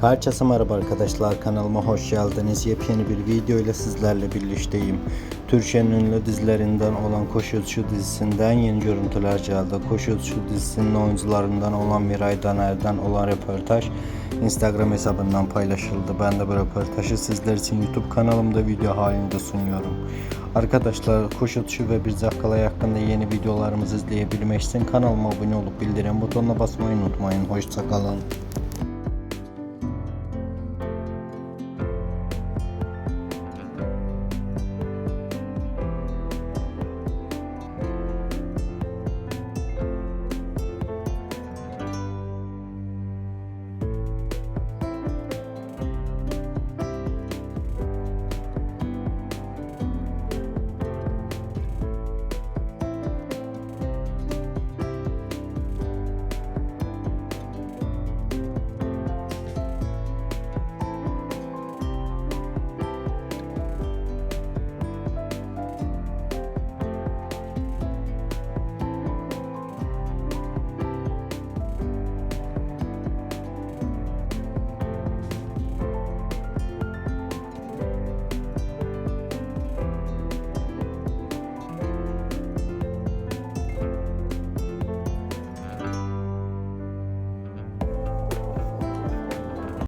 Herkese merhaba arkadaşlar kanalıma hoş geldiniz. Yepyeni bir video ile sizlerle birlikteyim. Türkiye'nin ünlü dizilerinden olan Koşucu dizisinden yeni görüntüler geldi. Koşucu dizisinin oyuncularından olan Miray Daner'den olan röportaj Instagram hesabından paylaşıldı. Ben de bu röportajı sizler için YouTube kanalımda video halinde sunuyorum. Arkadaşlar Koşucu ve Bir Zakkalay hakkında yeni videolarımızı izleyebilmek için kanalıma abone olup bildirim butonuna basmayı unutmayın. Hoşçakalın.